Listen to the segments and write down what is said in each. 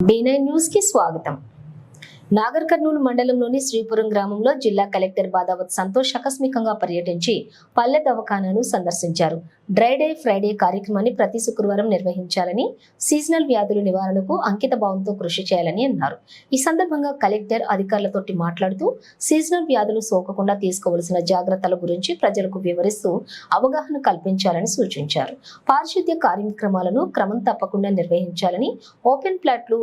బీనై news కి స్వాగతం నాగర్ కర్నూలు మండలంలోని శ్రీపురం గ్రామంలో జిల్లా కలెక్టర్ బాదావత్ సంతోష్ ఆకస్మికంగా పర్యటించి పల్లె దవాఖానాను సందర్శించారు. డ్రై డే ఫ్రైడే కార్యక్రమాన్ని ప్రతి శుక్రవారం నిర్వహించాలని సీజనల్ వ్యాధుల నివారణకు అంకిత భావంతో కృషి చేయాలని అన్నారు. ఈ సందర్భంగా కలెక్టర్ అధికారులతోటి మాట్లాడుతూ సీజనల్ వ్యాధులు సోకకుండా తీసుకోవలసిన జాగ్రత్తల గురించి ప్రజలకు వివరిస్తూ అవగాహన కల్పించాలని సూచించారు. పారిశుద్ధ్య కార్యక్రమాలను క్రమం తప్పకుండా నిర్వహించాలని ఓపెన్ ప్లాట్లు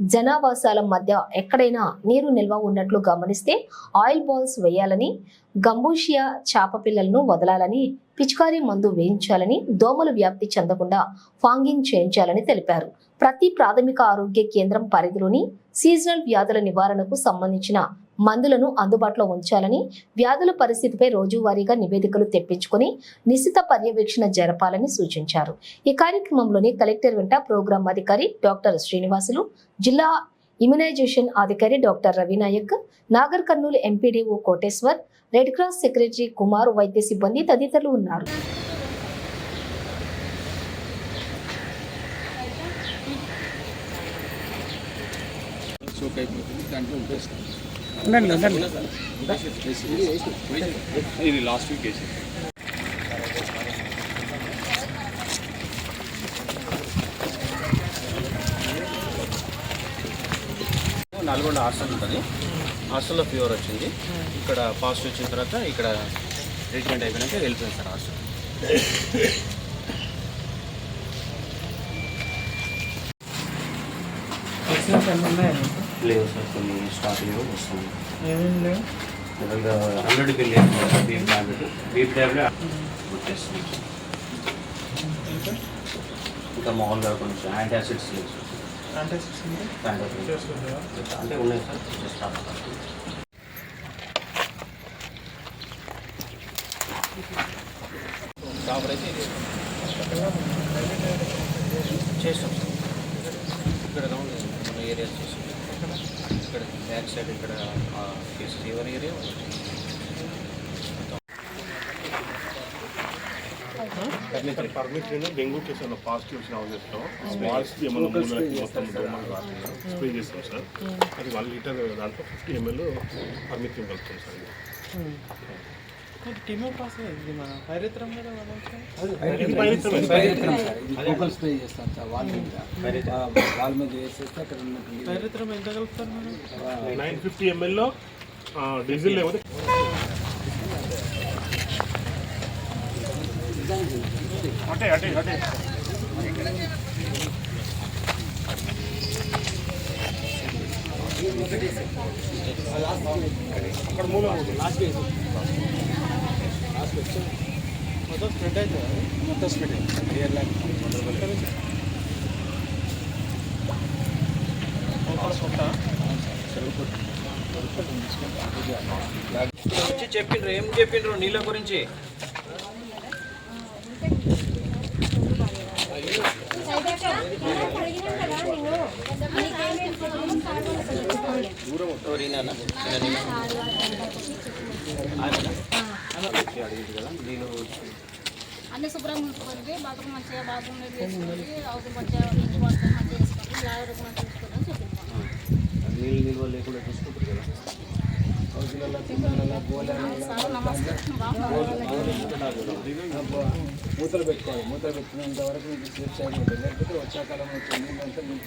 జనావాసాల మధ్య ఎక్కడైనా నీరు నిల్వ ఉన్నట్లు గమనిస్తే ఆయిల్ బాల్స్ వేయాలని గంబూషియా చేప పిల్లలను వదలాలని పిచికారీ మందు వేయించాలని దోమలు వ్యాప్తి చెందకుండా ఫాంగింగ్ చేయించాలని తెలిపారు. ప్రతి ప్రాథమిక ఆరోగ్య కేంద్రం పరిధిలోని సీజనల్ వ్యాధుల నివారణకు సంబంధించిన మందులను అందుబాటులో ఉంచాలని వ్యాధుల పరిస్థితిపై రోజువారీగా నివేదికలు తెప్పించుకొని నిశిత పర్యవేక్షణ జరపాలని సూచించారు. ఈ కార్యక్రమంలోని కలెక్టర్ వెంట ప్రోగ్రాం అధికారి డాక్టర్ శ్రీనివాసులు జిల్లా ఇమ్యునైజేషన్ అధికారి doctor Ravinayak Nagar Kurnool MPDO Koteshwar red cross secretary Kumar వైద్య సిబ్బంది తదితరులు ఉన్నారు. సోక్ అయిపోతుంది దాంట్లో ఉండండి ఉండండి. ఇది లాస్ట్ వీక్ వేసి నల్గొండ హాస్టల్ ఉంటుంది. హాస్టల్లో ఫీవర్ వచ్చింది. ఇక్కడ పాజిటివ్ వచ్చిన తర్వాత ఇక్కడ ట్రీట్మెంట్ అయిపోయినాక వెళ్ళిపోయింది సార్ హాస్టల్ ఎక్సలెంట్ అన్నీ ఉన్నాయా? లేవు సార్ కొన్ని స్టార్టింగ్ వస్తుంది. ఏమేమి లేవు? Hundred bill beep tablet beep tablet వచ్చేస్తుంది. ఇంకా మామూలుగా కొంచెం యాంటాసిడ్స్ లేవు సార్? అంటే ఉన్నాయి సార్. ఇది చేస్తాం సార్. ఇక్కడ ఏరియా బ్యాక్ సైడ్ ఇక్కడ ఎవరి ఏరియా పర్మిట్ డెంగ్యూ కేసులో పాజిటివ్ వచ్చిన హౌసెస్లో స్మాల్స్ ఏమైనా మూలకి మొత్తం దోమలు రాకుండా స్ప్రే చేస్తాం సార్ అది వన్ లీటర్ దాంట్లో fifty ML permit sir local spray చేస్తాం సార్ మీద. వాల్ మీద వేసేస్తే అక్కడ ఉన్నటువంటి పైరిత్రం ఎంత కలుపుతారు మనం నైన్ ఫిఫ్టీ ఎంఎల్లో డీజిల్ లేకపోతే అటే అటే అటే. అక్కడ మూల లాస్ట్ మొత్తం స్ప్రెడ్ అవుతుంది మొత్తం స్ప్రెడ్ క్లియర్ లైన్ వచ్చి చెప్పిండ్రు ఏం చెప్పిండ్రు నీళ్ళ గురించి? ఎవరినా నేను అన్ని శుభ్రంగా ఉంచుకోండి. బాత్రూమ్ మంచిగా బాత్రూమ్ వేసుకోండి. అవసరం మంచిగా ఇంటి వాటర్ మంచిగా వేసుకోండి లాగరకు మంచిగా చూసుకోండి అని చెప్పింది నీళ్ళు నిల్వ లేకుండా చూసుకుంటారు కదా. సార్ నమస్కారం. బాగున్నారా? మూతలు పెట్టుకోవాలి. మూతలు పెట్టుకునేంత వరకు మీకు సేఫ్ సైడ్ ఉంటుంది. లేకపోతే వర్షాకాలం వచ్చే నీళ్ళు అంతా మీకు